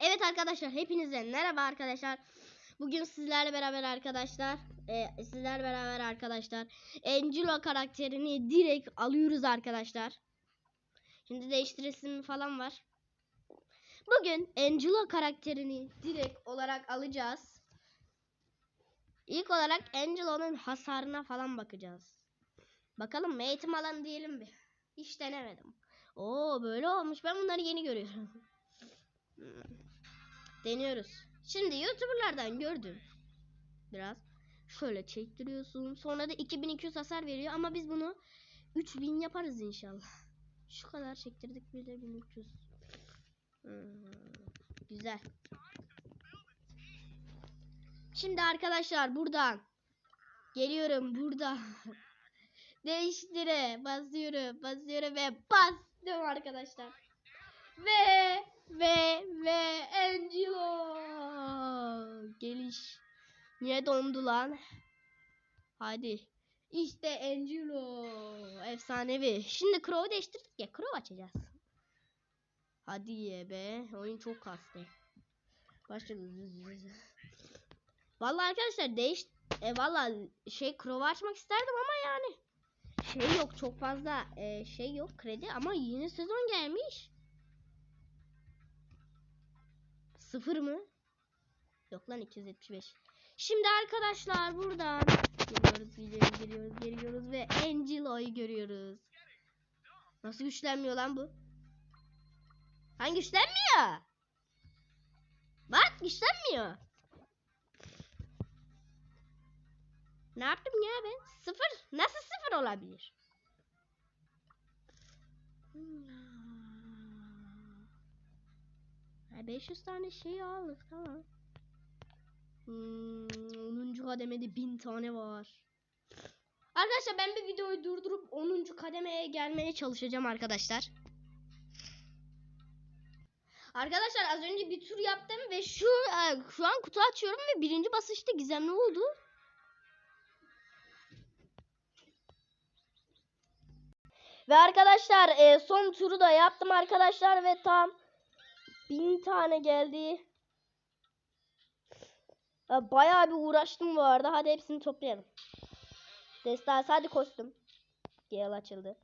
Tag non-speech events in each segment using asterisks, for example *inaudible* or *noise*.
Evet arkadaşlar hepinize merhaba arkadaşlar. Bugün sizlerle beraber arkadaşlar, e, sizlerle beraber arkadaşlar Angelo karakterini direkt alıyoruz arkadaşlar. Şimdi değiştiresim falan var. Bugün Angelo karakterini direkt olarak alacağız. İlk olarak Angelo'nun hasarına falan bakacağız. Bakalım mı? eğitim alan diyelim bir. Hiç denemedim. Oo böyle olmuş. Ben bunları yeni görüyorum. *laughs* Deniyoruz. Şimdi YouTuber'lardan gördüm. Biraz. Şöyle çektiriyorsun. Sonra da 2200 hasar veriyor ama biz bunu 3000 yaparız inşallah. Şu kadar çektirdik bile 1300. Hmm, güzel. Şimdi arkadaşlar buradan geliyorum burada. *laughs* Değiştire basıyorum basıyorum ve bastım arkadaşlar. Ve ve ve Angelo geliş. Niye dondu lan? Hadi. İşte Angelo. Efsanevi. Şimdi Crow'u değiştirdik ya. Crow açacağız. Hadi ye be. Oyun çok kastı. Başlıyoruz. Vallahi arkadaşlar değiş e, vallahi şey Crow'u açmak isterdim ama yani şey yok çok fazla e, şey yok kredi ama yeni sezon gelmiş. Sıfır mı? Yok lan 275. Şimdi arkadaşlar buradan geliyoruz, geliyoruz, geliyoruz, geliyoruz ve Angelo'yu görüyoruz. Nasıl güçlenmiyor lan bu? Hangi güçlenmiyor? Bak güçlenmiyor. Ne yaptım ya ben? Sıfır. Nasıl sıfır olabilir? Ha, 500 tane şey aldık tamam. Hmm, 10. kademede 1000 tane var. Arkadaşlar ben bir videoyu durdurup 10. kademeye gelmeye çalışacağım arkadaşlar. Arkadaşlar az önce bir tur yaptım ve şu e, şu an kutu açıyorum ve birinci basışta gizemli oldu. Ve arkadaşlar e, son turu da yaptım arkadaşlar ve tam bin tane geldi. Ya, Bayağı bir uğraştım bu arada. Hadi hepsini toplayalım. Destansı hadi kostüm. Gale açıldı.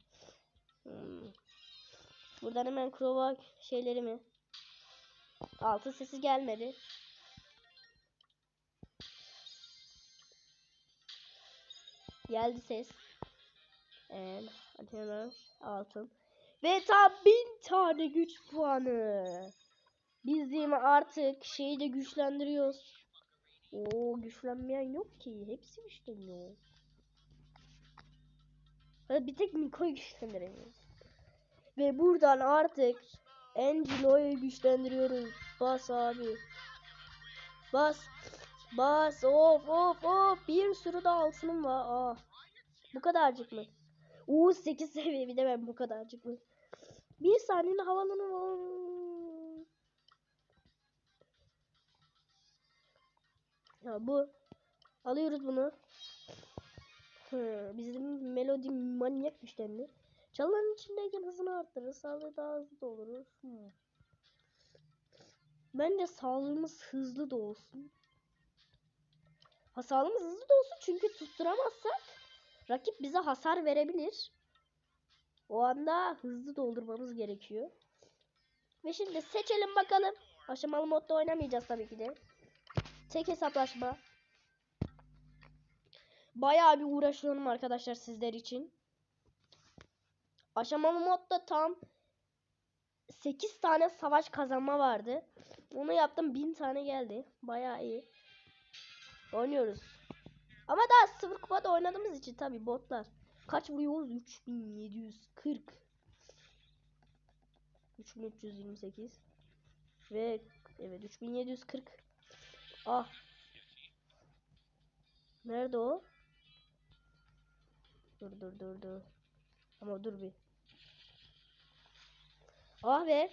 Hmm. Buradan hemen Crow'a şeyleri mi? Altı sesi gelmedi. Geldi ses. Hadi hemen altın. Ve tam bin tane güç puanı. Bizim artık şeyi de güçlendiriyoruz. Oo güçlenmeyen yok ki. Hepsi güçleniyor. Bir tek Miko'yu güçlendiremiyoruz. Ve buradan artık Angelo'yu güçlendiriyoruz. Bas abi. Bas. Bas. Of of of. Bir sürü de altınım var. Aa. Bu kadarcık mı? Oo 8 seviye bir de ben bu kadarcık mı? Bir saniye havalanı Ya bu. Alıyoruz bunu. Hı, bizim melodi manyak güçlendi. Çalıların içindeyken hızını arttırır. Sağlığı daha hızlı da olur. Hı. Bence sağlığımız hızlı da olsun. Ha sağlığımız hızlı da olsun çünkü tutturamazsak rakip bize hasar verebilir. O anda hızlı doldurmamız gerekiyor. Ve şimdi seçelim bakalım. Aşamalı modda oynamayacağız tabii ki de. Tek hesaplaşma. Bayağı bir uğraşıyorum arkadaşlar sizler için. Aşamalı modda tam 8 tane savaş kazanma vardı. Onu yaptım 1000 tane geldi. Bayağı iyi. Oynuyoruz. Ama daha sıfır kupada oynadığımız için tabi botlar. Kaç vuruyoruz? 3740. 3328. Ve evet 3740. Ah. Nerede o? Dur dur dur dur. Ama dur bir. Ah be.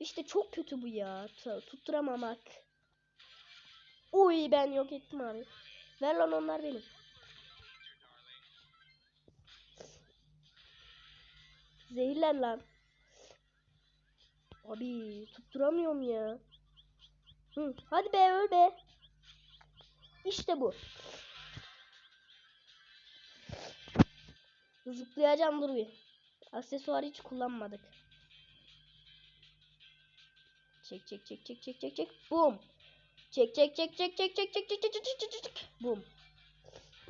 İşte çok kötü bu ya. Tutturamamak. Uy ben yok ettim abi. Ver lan onlar benim. Zehirler lan. Abi tutturamıyorum ya. Hı, hadi be öl be. İşte bu. Zıplayacağım dur bir. Aksesuar hiç kullanmadık. Çek çek çek çek çek çek çek. Bum. Çek çek çek çek çek çek çek çek çek çek çek çek çek. Bum.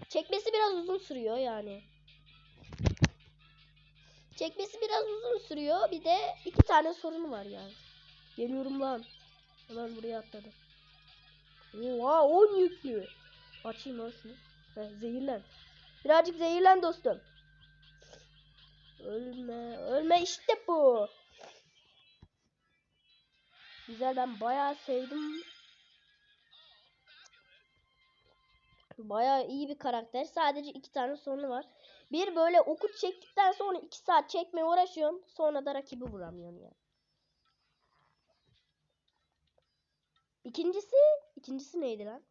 Çekmesi biraz uzun sürüyor yani. Çekmesi biraz uzun sürüyor. Bir de iki tane sorunu var yani. Geliyorum lan. Hemen buraya atladı. Oha 10 yüklü. Açayım lan. Heh, zehirlen. Birazcık zehirlen dostum. Ölme. Ölme işte bu. Güzel ben bayağı sevdim. Bayağı iyi bir karakter. Sadece iki tane sorunu var. Bir böyle oku çektikten sonra iki saat çekmeye uğraşıyorsun. Sonra da rakibi vuramıyorsun ya. İkincisi, ikincisi neydi lan?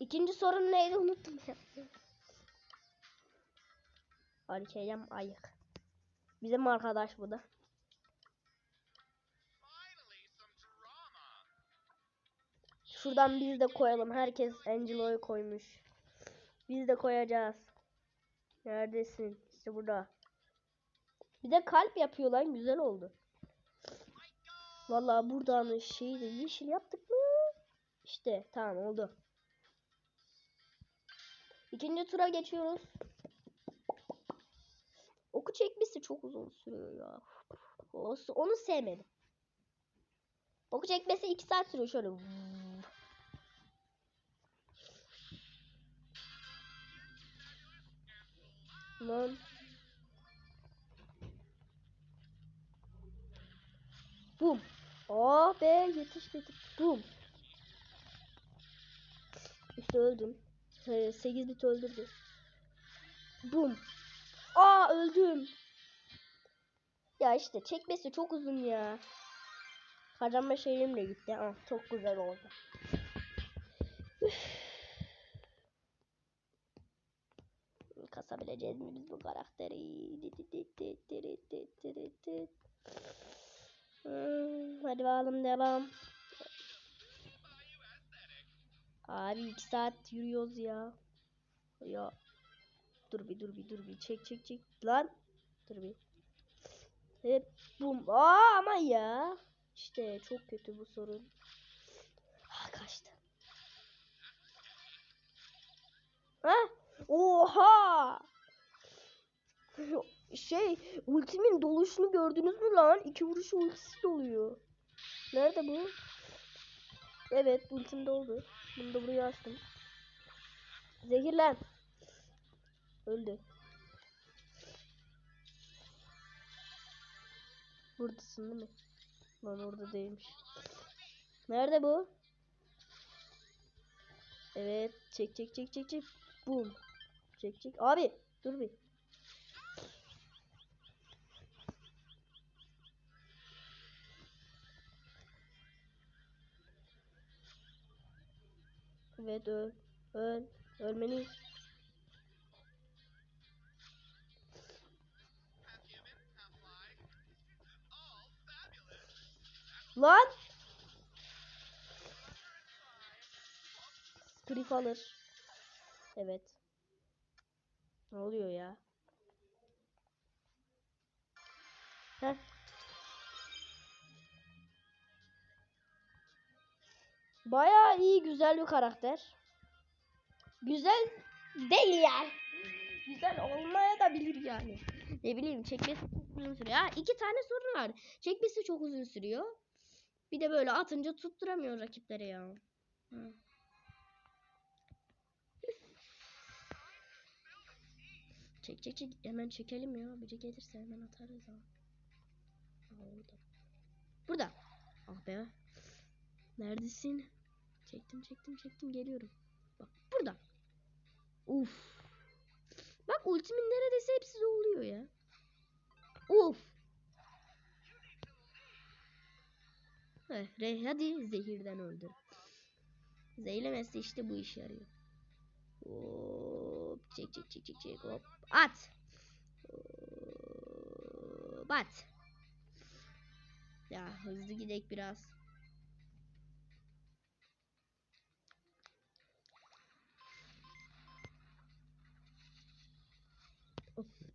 İkinci sorun neydi unuttum ya. Harikayam ayık. Bizim arkadaş bu da. Şuradan biz de koyalım. Herkes Angelo'yu koymuş. Biz de koyacağız. Neredesin? İşte burada. Bir de kalp yapıyorlar. Güzel oldu. Vallahi buradan şeyi de yeşil yaptık mı? İşte tamam oldu. İkinci tura geçiyoruz. Oku çekmesi çok uzun sürüyor ya. O- Onu sevmedim. Oku çekmesi 2 saat sürüyor şöyle. Lan. Aa be yetiş yetiş. Bum. İşte öldüm. 8 bit öldürdü. Bum. Aa öldüm. Ya işte çekmesi çok uzun ya. Kazanma şeyim de gitti. Ah çok güzel oldu. Üf. Kasabileceğiz mi biz bu karakteri? Hmm, hadi bakalım devam. Abi iki saat yürüyoruz ya. Ya. Dur bir dur bir dur bir çek çek çek lan. Dur bir. Hep bum. Aa ama ya. İşte çok kötü bu sorun. Ha kaçtı. Ha? Oha! Şey, ultimin doluşunu gördünüz mü lan? İki vuruş ultisi doluyor. Nerede bu? Evet, ultim doldu. Bunu da buraya açtım. Zehirlen. Öldü. Buradasın değil mi? Lan orada değilmiş. Nerede bu? Evet. Çek çek çek çek çek. Bum. Çek çek. Abi dur bir. Evet öl. Öl. Ölmeliyiz. Lan. Grif alır. Evet. Ne oluyor ya? Heh. Bayağı iyi güzel bir karakter. Güzel değil yani. Güzel olmaya da bilir yani. Ne bileyim çekmesi çok uzun sürüyor. Ha, iki tane sorun var. Çekmesi çok uzun sürüyor. Bir de böyle atınca tutturamıyor rakiplere ya. Hı. Çek çek çek. Hemen çekelim ya. Biri gelirse hemen atarız ha. Aa, orada. Burada. Ah be. Neredesin? Çektim çektim çektim geliyorum. Bak burada. Uf. Bak ultimin neredeyse hepsi oluyor ya. Uf. Heh, hadi zehirden öldür. Zehirlemesi işte bu işe yarıyor. Hop, çek çek çek çek çek hop. At. Hop, at. Ya hızlı gidek biraz.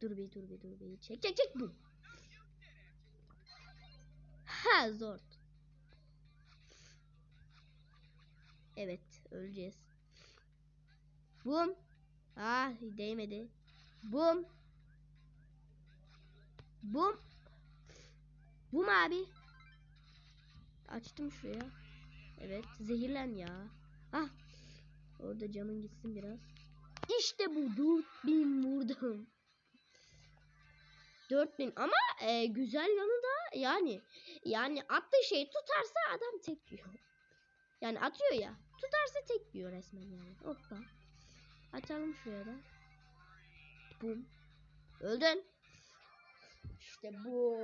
Dur bir dur bir dur bir. Çek çek çek bu. Ha zor. Evet öleceğiz. Bum. Ah değmedi. Bum. Bum. Bum abi. Açtım şuraya. Evet zehirlen ya. Ah. Orada canın gitsin biraz. İşte bu 4000 vurdum. 4000 ama e, güzel yanı da yani yani attığı şey tutarsa adam tek yiyor. *laughs* Yani atıyor ya. Tutarsa tek yiyor resmen yani. Hoppa. Açalım şuraya da. Bum. Öldün. İşte bu.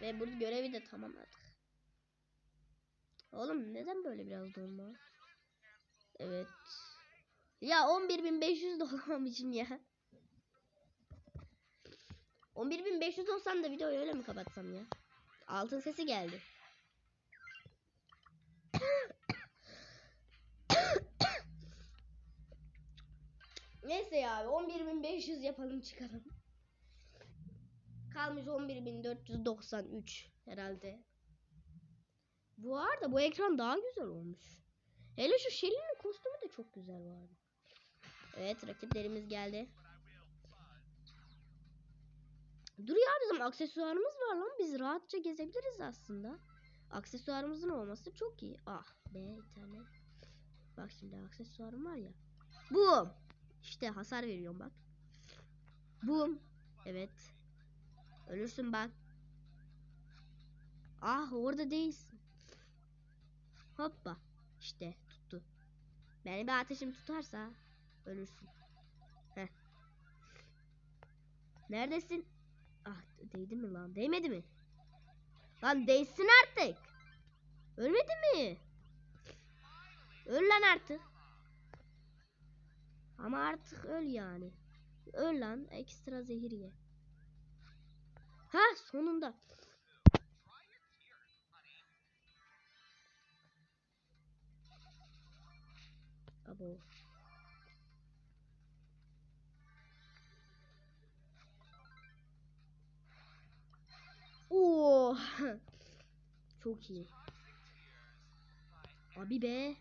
Ve bu görevi de tamamladık. Oğlum neden böyle biraz dolma? Evet. Ya 11.500 dolmamışım ya. 11.500 olsam da videoyu öyle mi kapatsam ya? Altın sesi geldi. Neyse ya 11.500 yapalım çıkalım. Kalmış 11.493 herhalde. Bu arada bu ekran daha güzel olmuş. Hele şu Shelly'nin kostümü de çok güzel vardı. Evet rakiplerimiz geldi. Dur ya bizim aksesuarımız var lan. Biz rahatça gezebiliriz aslında. Aksesuarımızın olması çok iyi. Ah be internet. Bak şimdi aksesuarım var ya. Boom. İşte hasar veriyorum bak. Boom. Evet. Ölürsün bak. Ah orada değilsin. Hoppa. İşte tuttu. Beni bir ateşim tutarsa ölürsün. Heh. Neredesin? Ah değdi mi lan? Değmedi mi? Lan değsin artık. Ölmedi mi? Öl lan artık. Ama artık öl yani. Öl lan ekstra zehir ye. Ha sonunda. Abo. Çok iyi. Abi be.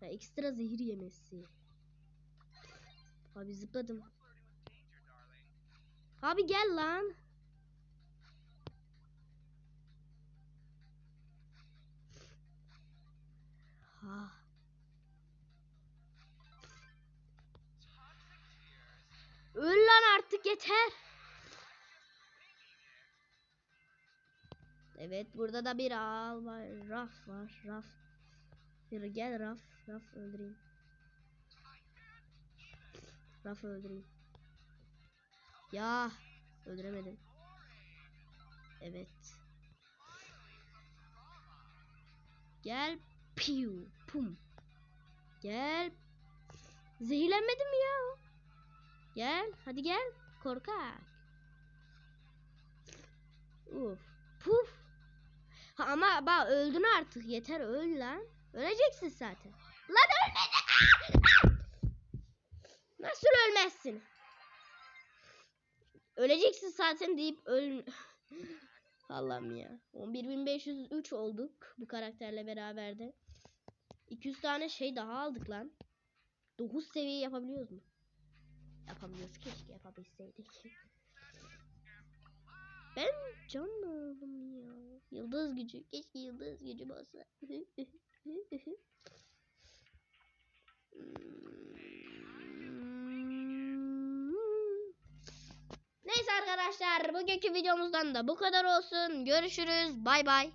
Ha, ekstra zehir yemesi. Abi zıpladım. Abi gel lan. Ha. Öl lan artık yeter. Evet burada da bir al var. Raf var. Raf. Bir gel Raf. Raf öldüreyim. Raf öldüreyim. Ya öldüremedim. Evet. Gel piu pum. Gel. Zehirlenmedin mi ya? Gel hadi gel korkak. Uf puf. Ha, ama bak öldün artık yeter öl lan. Öleceksin zaten. Lan ölmedin. Nasıl ölmezsin? Öleceksin zaten deyip öl... *laughs* Allah'ım ya. 11.503 olduk bu karakterle beraber de. 200 tane şey daha aldık lan. 9 seviye yapabiliyoruz mu? Yapamıyoruz. Keşke yapabilseydik. *laughs* Ben can oldum ya. Yıldız gücü. Keşke yıldız gücüm olsa. Neyse arkadaşlar bugünkü videomuzdan da bu kadar olsun. Görüşürüz. Bay bay.